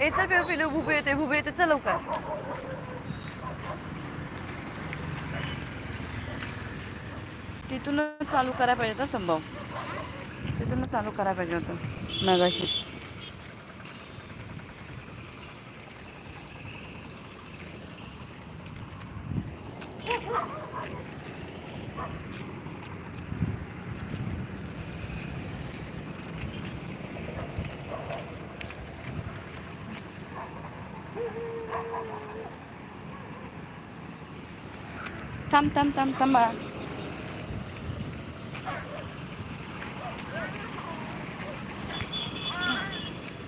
ए चल पिऊ पिलू येते भुबे येते. चल लवकर. तिथूनच चालू करायला पाहिजे होता संभव. तिथूनच चालू करायला पाहिजे होतं. मगाशी. थांब थांब थांब थांब बाळा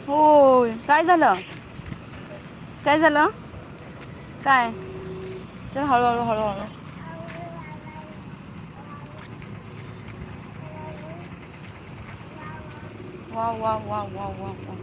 होय काय झालं काय झालं काय चल हळूहळू हळूहळू वा वा वा वा वा वा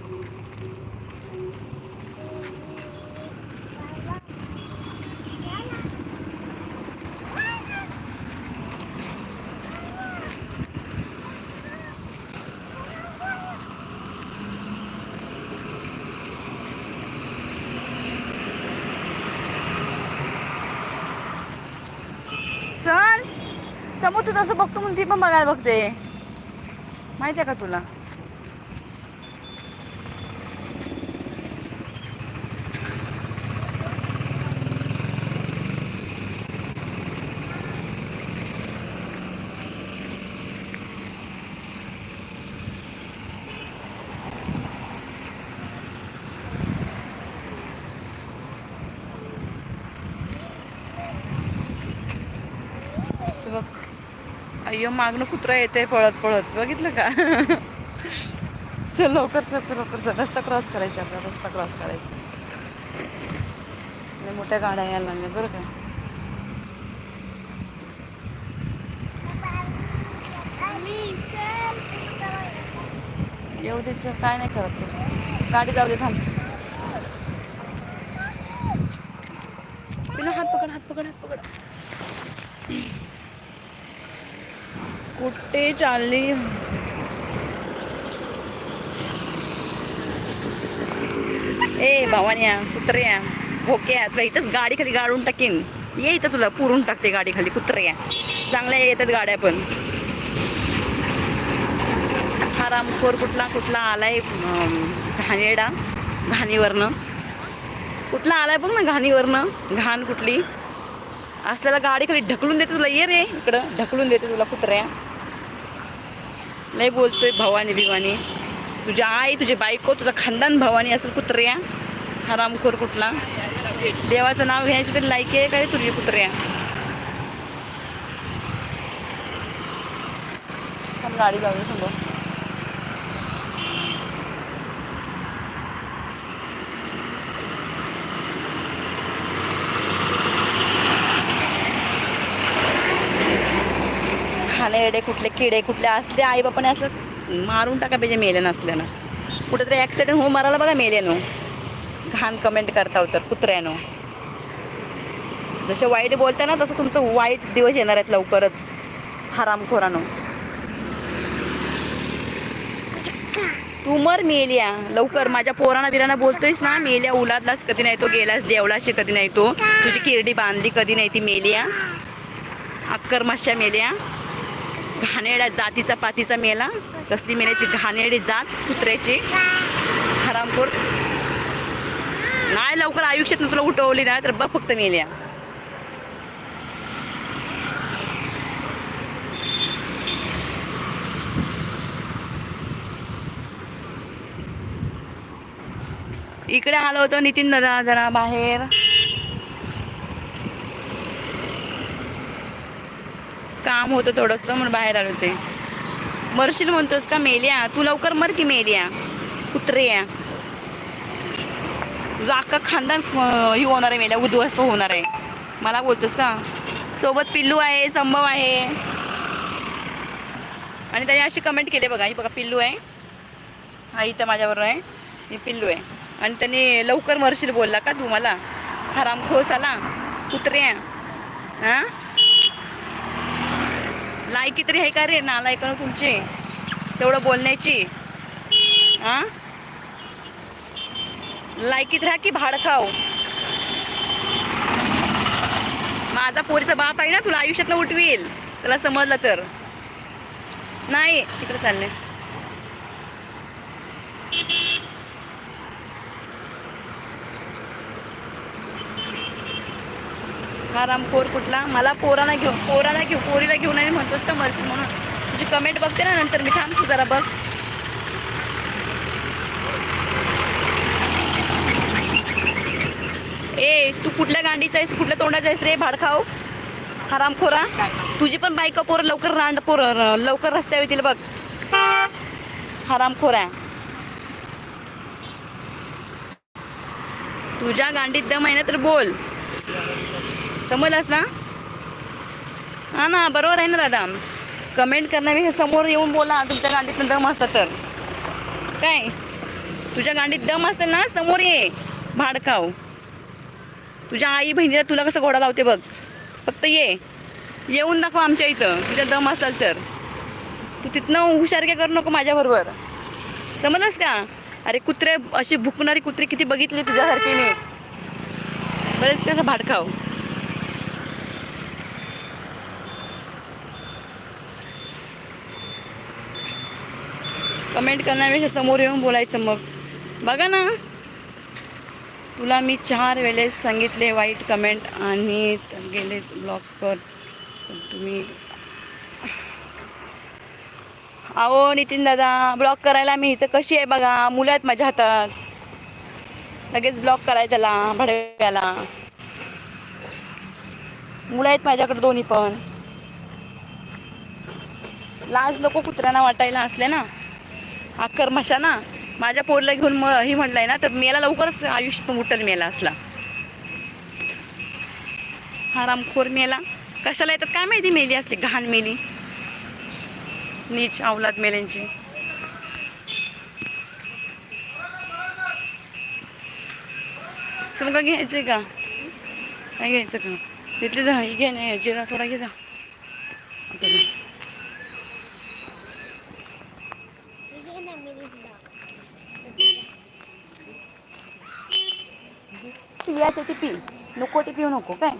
चल समोर तू तसं बघतो म्हणून ती पण बघायला बघते. माहिती आहे का तुला? बघ. अय्यो मागणं कुत्रा येते पळत पळत बघितलं का? चल लवकर चल लवकर चल. रस्ता क्रॉस करायचा आपला रस्ता क्रॉस करायचा मोठ्या गाड्या यायला लागल्या बरं का? येऊ दे चल. काय नाही करत गाडी जाऊ दे थांब. तिला हात पकड हात पकड हात पकड. कुठे चालली? ए भावान्या कुत्र्या भोक्या तुला इथंच गाडी खाली गाडून टाकीन. ये इथं तुला पुरून टाकते गाडी खाली कुत्र्या. चांगल्या येतात गाड्या पण. हा रामखोर कुठला कुठला आलाय घाणेडा घाणीवरनं. कुठला आलाय बघ ना घाणीवरनं. घाण कुठली? असल्याला गाडी खाली ढकलून देते तुला ये रे इकडं. ढकलून देते तुला कुत्र्या. नाही बोलतोय भवानी भिवानी. तुझी आई तुझी बायको तुझा खानदान भवानी असेल कुत्र्या. हरामखोर कुठला? देवाचं नाव घ्यायचं तरी लायकी आहे काय तुझी कुत्र्या? गाडी जाऊ दे पाने एडे कुठले किडे कुठले असले आई बापाने असलं मारून टाका पाहिजे मेले नसल्यानं. कुठेतरी ॲक्सिडेंट होऊन मारायला बघा मेल्यानं घाण कमेंट करता होतं कुत्र्यानं. जसे वाईट बोलता ना तसं तुमचं वाईट दिवस येणार आहेत लवकरच. हरामखोरानं. तू मर मेल्या लवकर. माझ्या पोरांना बिराना बोलतोयस ना मेल्या उलादलाच कधी नाही तो गेलास देवलाशी कधी नाही तो. तुझी किरडी बांधली कधी नाही ती मेल्या? अक्कर माश्या मेल्या? घाणेरड्या जातीचा पातीचा मेला. कसली मेल्याची घाणेरडी जात कुत्र्याची. हरामखोर. नाही लवकर आयुष्यात तुला उठवली ना तर बघ फक्त मेल्या. इकडे आलो होतो नितीन दादा जरा बाहेर. काम होतं थोडंसं म्हणून बाहेर आलो ते मरशील म्हणतोस का मेल्या? तू लवकर मर की मेल्या? कुत्र्या तुझा अख्खा खानदान ही होणार आहे मेल्या उद्ध्वस्त होणार आहे. मला बोलतोस का? सोबत पिल्लू आहे संभव आहे. आणि त्याने अशी कमेंट केली बघा ही बघा पिल्लू आहे. हा इथं माझ्याबरोबर आहे. ही पिल्लू आहे. आणि त्याने लवकर मरशील बोलला का तू मला? हरामखोस आला कुत्र्या हां? लायकी तरी आहे का रे? नालायकनं तुमची. तेवढं बोलण्याची. हा? लायकीत राहा की भाड खाऊ माझा पोरीचा बाप आहे ना तुला आयुष्यातनं उठवील. तुला समजलं तर. नाही तिकडे चालले. हा रामखोर कुठला? मला पोराला घेऊ पोराला घेऊ पोरीला घेऊन आणि म्हणतोस का मरशील म्हणून. तुझी कमेंट बघते ना नंतर मी थांबतो जरा बघ. ए तू कुठल्या गांडीचा आहेस? कुठल्या तोंडाचा आहेस रे? भाडखाव हरामखोरा तुझी पण बायका पोरं लवकर रांड पोरं लवकर रस्त्यावर येतील बघ. हरामखोरा तुझ्या गांडीत दम आहे ना तर बोल. समजलास ना? हां ना बरोबर आहे ना दादा. कमेंट करण्यापेक्षा समोर येऊन बोला तुमच्या गांडीतनं दम असतं तर. काय? तुझ्या गांडीत दम असेल ना समोर ये. भाडकाव तुझ्या आई बहिणीला तुला कसं घोडा लावते बघ. फक्त ये. येऊन दाखव आमच्या इथं. तुझ्या दम असेल तर. तू तिथनं हुशार काय करू नको माझ्याबरोबर. समजलंस का? अरे कुत्रे अशी भुकणारी कुत्री किती बघितली तुझ्यासारखी मी. बरेच कसं भाडकाव कमेंट करण्यापेक्षा समोर येऊन बोलायचं मग. बघा ना. तुला मी चार वेळेस सांगितले वाईट कमेंट आणि गेलेच ब्लॉक कर. तुम्ही अहो नितीन दादा ब्लॉक करायला मी इथं कशी आहे बघा? मुलं आहेत माझ्या हातात. लगेच ब्लॉक करायला त्याला भडव्याला. मुलं आहेत माझ्याकडे दोन्ही पण. लाज लोक कुत्र्यांना वाटायला असले ना. अक्कर ना माझ्या पोरला घेऊन म ही म्हणलंय ना तर मेला लवकरच आयुष्यात उठल मेला असला. हरामखोर मेला. कशाला येतात? काय माहिती मेली असली घाण मेली. नीच अवलाद मेल्यांची. चमका घ्यायचंय का? काय घ्यायचं का? तिथली जा घे ना जिरा सोडा घे जा. प्यायचं ती पी. नको ते पिऊ नको काय?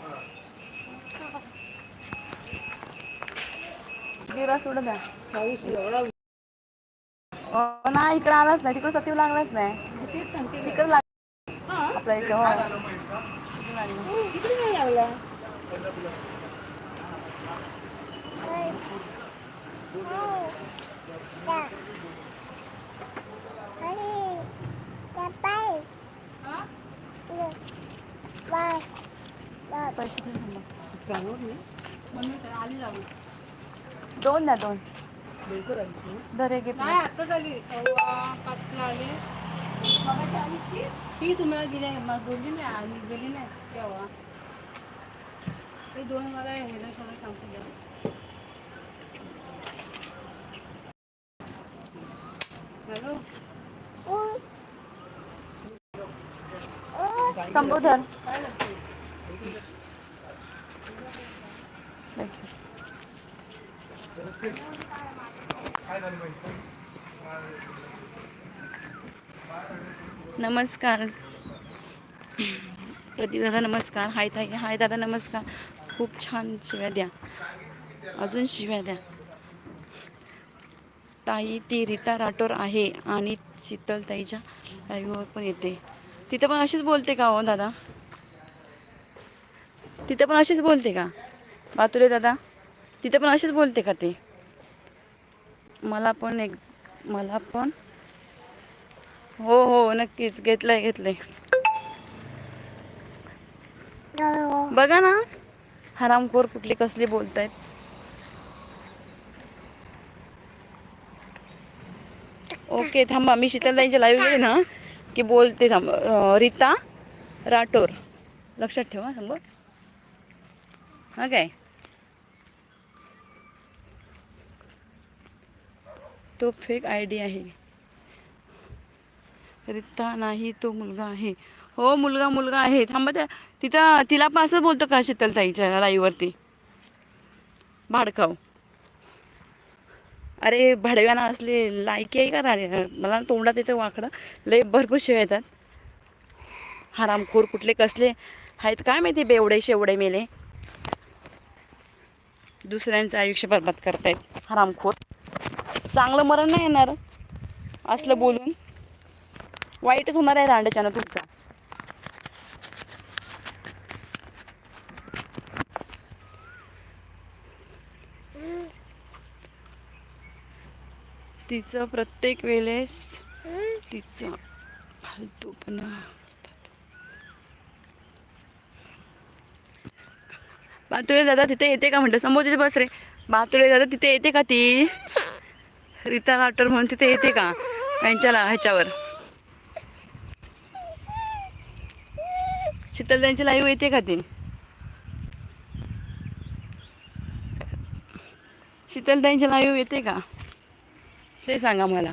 जिरा सोडा द्या. अहो, नाही इकडे आलाच नाही. तिकडं सतीव लागलाच नाही. तिकडं लाग आपल्या इकडे हो. पैसे दे ना. दोन. दोन दर. नाही सव्वा पाचला आले. ती. तुम्हाला गेले मग बोलली नाही आली गेली नाही. तेव्हा. ते दोन मला ह्याला थोडं सांगतो हॅलो. संबोधन. नमस्कार. प्रदीप दादा नमस्कार. हाय ताई हाय दादा नमस्कार. खूप छान शिव्या द्या. अजून शिव्या द्या. ताई ती रीता राठोर आहे आणि शीतल ताईच्या लाईव्हवर पण येते. तिथं पण अशीच बोलते का हो दादा? तिथं पण अशीच बोलते का? बातुले दादा तिथं पण अशीच बोलते का ते? मला पण एक मला पण. हो हो नक्कीच. घेतलंय घेतलंय. बघा ना हरामखोर कुठली कसली बोलतायत. ओके थांबा मी शीतलताईंच्या लाईव्ह गेले ना की बोलते थांब रीता राठोर. लक्षात ठेवा थांब. हा काय? तो फेक आय डी आहे. रित्ता नाही तो मुलगा आहे. हो मुलगा मुलगा आहे. थांबा त्या तिथं तिला पण असं बोलतो का शीतलताईच्या लाईवरती? भाडकाव. अरे भाडव्याना असले लायकी आहे का राणे मला तोंडात येतं वाकडं. लय भरपूर शेव येतात. हरामखोर कुठले कसले आहेत काय माहिती बेवडे शेवडे मेले. दुसऱ्यांचं आयुष्य बरबाद करतायत. हरामखोर. चांगलं मरण नाही येणार. असलं बोलून. वाईटच होणार आहे रांडच्यानं तुमचा. तिचं प्रत्येक वेळेस तिचं फालतूपणा बातुळे दादा तिथे येते का म्हटलं समोर तिथे बस रे. बातुळे दादा तिथे येते का ती? रीता राठोड म्हणून तिथे येते का? त्यांच्या ह्याच्यावर. शीतल त्यांची लाईव्ह येते का ती? शीतल त्यांची लाईव्ह येते का? ते सांगा मला.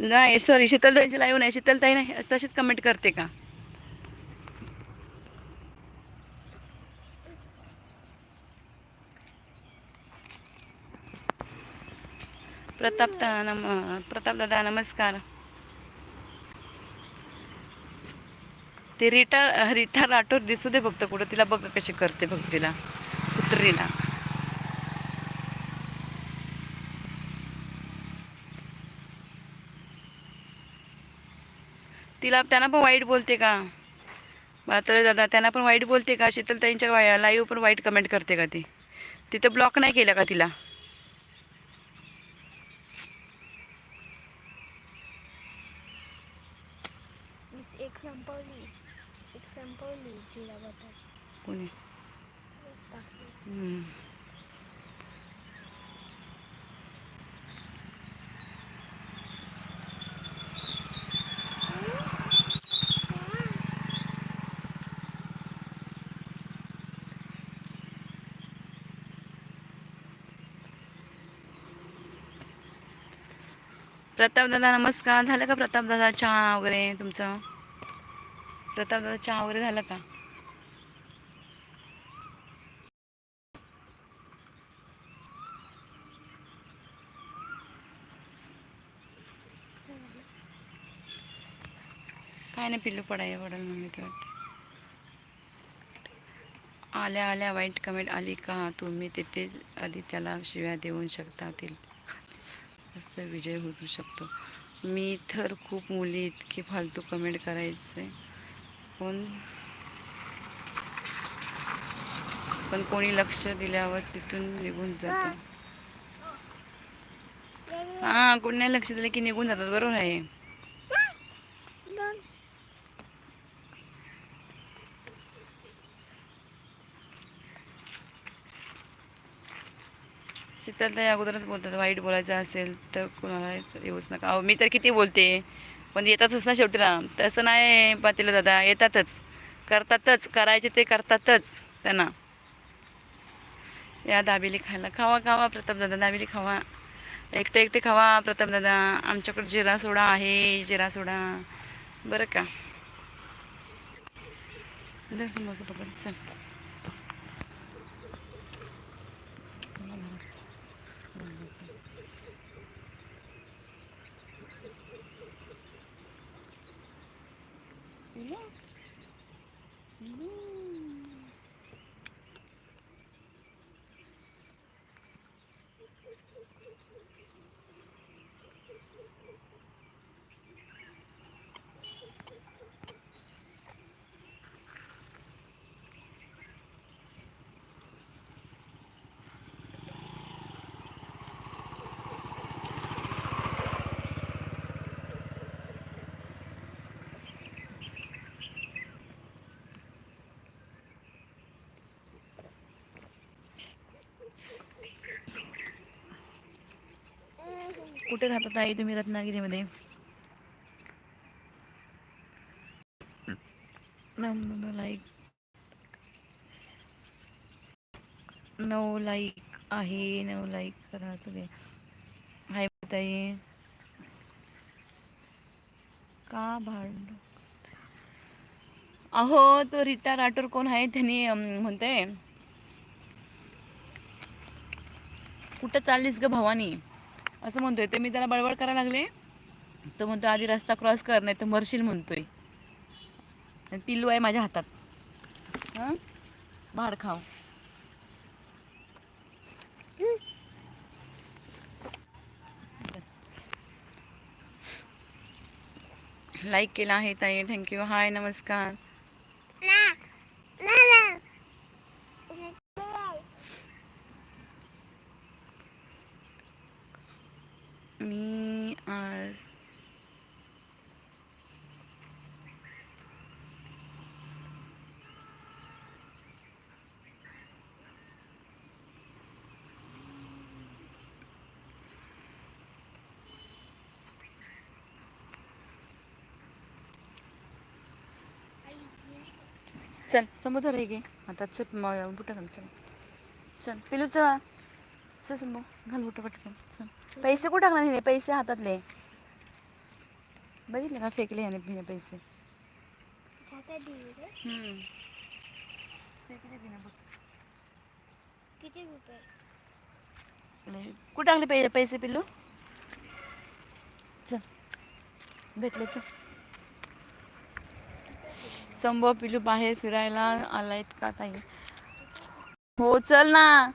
नाही सॉरी शीतलताईंची लाईव्ह नाही. शीतलताई नाही तशीच कमेंट करते का? प्रताप नम प्रताप दादा नमस्कार. ते रिटा रिता राठोर दिसू दे फक्त कुठं तिला बघ कशी करते बघ तिला कुत्रीला. तिला त्यांना पण वाईट बोलते का? बातळे दादा त्यांना पण वाईट बोलते का? शीतलताईंच्या लाईव्ह पण वाईट कमेंट करते का ती? तिथं ब्लॉक नाही केलं का तिला एक संपवली एक संपवली जिरा बटर. कोणी? हम्म. प्रताप दादा नमस्कार. झालं का प्रताप दादा चहा वगैरे तुमचं? प्रताप दादा चहा वगैरे झाला का? काय नाही पिल्लू पडाय पडायला मम्मी ते वाटते. आल्या आल्या वाईट कमेंट आली का? तुम्ही तिथे आधी त्याला शिव्या देऊन शकता असं विजय होऊ शकतो. मी तर खूप मुली इतकी फालतू कमेंट करायचं. आहे पण पण कोणी लक्ष दिल्यावर तिथून निघून जातो. हा कोणी नाही लक्ष दिलं की निघून जातात बरोबर आहे. शीतल अगोदरच बोलतात वाईट बोलायचं असेल तर कोणाला येऊच नका. अहो मी तर किती बोलते. पण येतातच ना शेवटी ना. तसं नाही पाटील दादा येतातच. करतातच करायचे ते करतातच त्यांना. या दाबेली खायला. खावा खावा प्रताप दादा दाबेली खावा. एकटे एकटे खावा प्रताप दादा. आमच्याकडे जिरा सोडा आहे जिरा सोडा. बरं का? धर समोसा पकड चल. कुठे राहतात आई तुम्ही रत्नागिरीमध्ये? लाईक नऊ लाईक आहे नऊ लाईक करा सगळे. हाय ताई. का भांड? अहो तो रीता राठोर कोण आहे त्यांनी म्हणते. कुठं चाललीस ग भवानी? असं म्हणतोय. ते मी त्याला बळबळ करायला लागले. तो म्हणतो आधी रस्ता क्रॉस कर नाही तर मरशील म्हणतोय. पिल्लू आहे माझ्या हातात. हां? भाड खाव. लाईक केला आहे ताई. थँक्यू हाय नमस्कार. मी आज चल समुद्र आहे गे आता चल बुटा चल. चल पिलू चला चल संभू घाल पटकन. चल. पैसे कुठं टाकला नाही पैसे हातातले. बघितले का फेकले याने पैसे? हम्म. फेकले बिना बघ. किती रुपये? लय- कुठं टाकले पैसे पैसे पिल्लू? चल. भेटले चल. संभव पिलू बाहेर फिरायला आलायत का ताई? हो चल ना.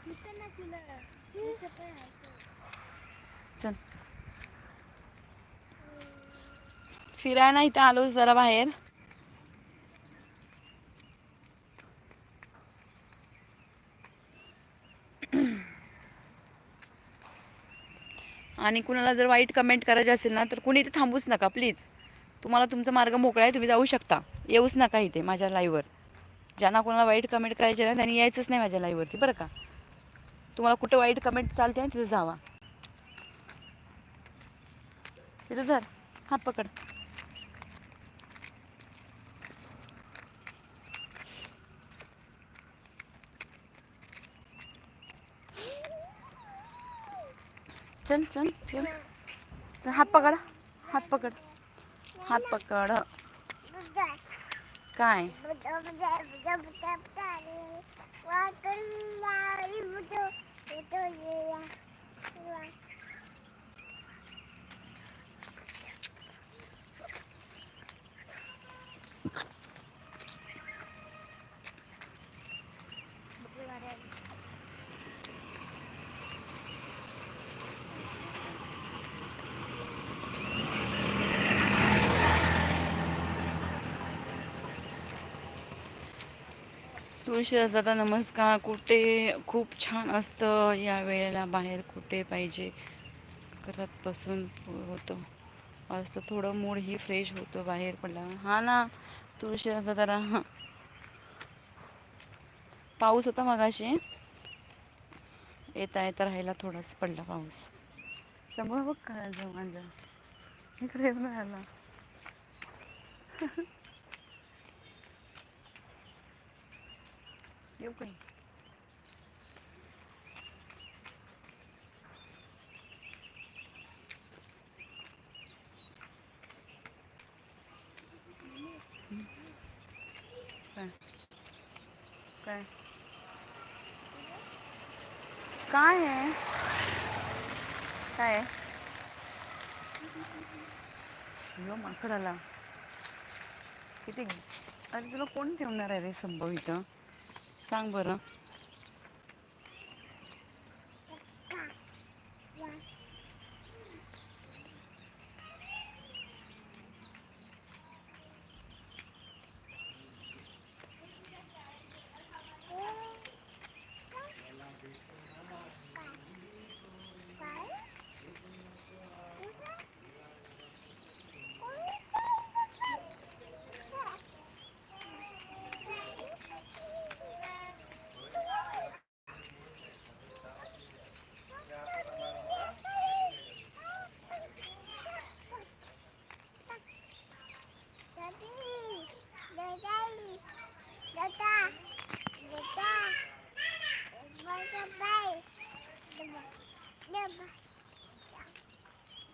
चल. फिरायला इथं आलो जरा बाहेर. आणि कुणाला जर वाईट कमेंट करायचे असेल ना तर कुणी इथे थांबूच नका प्लीज तुम्हाला तुमचा मार्ग मोकळा आहे तुम्ही जाऊ शकता. येऊच नका इथे माझ्या लाईव्हवर ज्यांना कोणाला वाईट कमेंट करायचे ना त्यांनी यायचंच नाही माझ्या लाईव्हवरती बरं का? तुम्हाला कुठे वाईट कमेंट चालते ना तिथे जावा. तिथं धर. हात पकड. चल चल चल. चल हात पकड. हात पकड. हात पकड. काय? 我的月亮。दादा नमस्कार. कुठे? खूप छान असतं या वेळेला बाहेर कुठे पाहिजे. करत बसून होतं. असतं थोडं मूडही फ्रेश होतं बाहेर पडला हा ना तुळशीदास दादा हां. पाऊस होता मगाशी. येता येता राहायला थोडासा पडला पाऊस. समोर बघ काय जाऊ माझा इकडे येऊन राहिला काही काय काय आहे काय आहे यो माकडाला किती अरे तुला कोण ठेवणार आहे रे संभव इथं सांग बरं.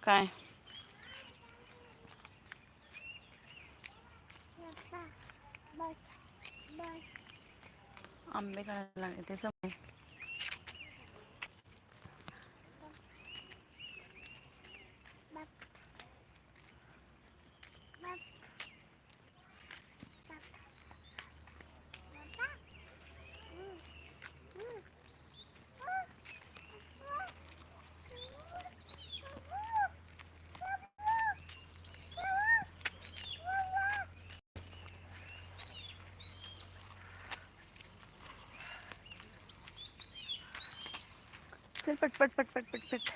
काय? आंबे काढायला लागले. ते समोर Bye. असेल पटपट पटपट पटपट